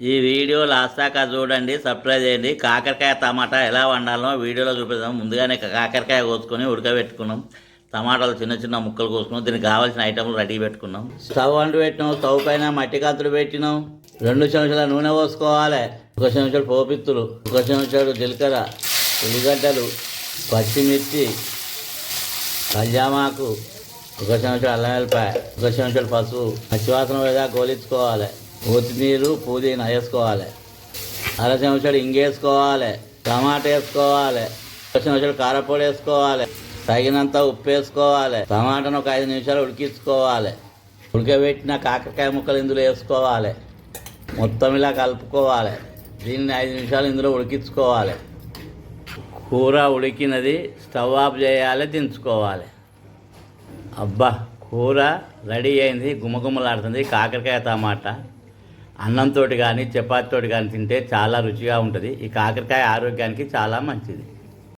ఈ video last దాకా చూడండి సబ్స్క్రైబ్ చేయండి. కాకరకాయ టమాటా ఎలా వండాలో వీడియోలో చూపిస్తాం ముందుగానే కాకరకాయ కోసుకొని ఉడకబెట్టుకున్నాం. టమాటాలు చిన్న చిన్న ముక్కలు కోసుకున్నాం. దీనికి కావాల్సిన ఐటమ్లు రెడీ పెట్టుకున్నాం. స్టవ్ అంటు పెట్టినాం. స్టవ్ పైన మట్టి కాంతులు పెట్టినాం. రెండు చెంచాల నూనె పోసుకోవాలి. ఒక చెంచాడు పోపిత్తులు ఒక చెంచాడు జీలకర్ర ఉల్లిగడ్డలు పచ్చిమిర్చి కల్జామాకు ఒక చెంచాడు అల్లం వెల్లిపాయ ఒక చెంచాడు పసుపు పచ్చివాసన మీద గోలించుకోవాలి. కొత్తిమీర పుదీనా వేసుకోవాలి. అర చెంచాడు ఇంగేసుకోవాలి టమాటా వేసుకోవాలి. ఒక చెంచాడు కారపొడి వేసుకోవాలి. తగినంత ఉప్పు వేసుకోవాలి. టమాటాను ఒక ఐదు నిమిషాలు ఉడికించుకోవాలి. ఉడకబెట్టిన కాకరకాయ ముక్కలు ఇందులో వేసుకోవాలి. మొత్తం ఇలా కలుపుకోవాలి. దీన్ని ఐదు నిమిషాలు ఇందులో ఉడికించుకోవాలి. కూర ఉడికినది స్టవ్ ఆఫ్ చేయాలి దించుకోవాలి. అబ్బా కూర రెడీ అయింది గుమగుమలాడుతుంది కాకరకాయ టమాటా. అన్నంతో కానీ చపాతీతోటి కానీ తింటే చాలా రుచిగా ఉంటుంది. ఈ కాకరకాయ ఆరోగ్యానికి చాలా మంచిది.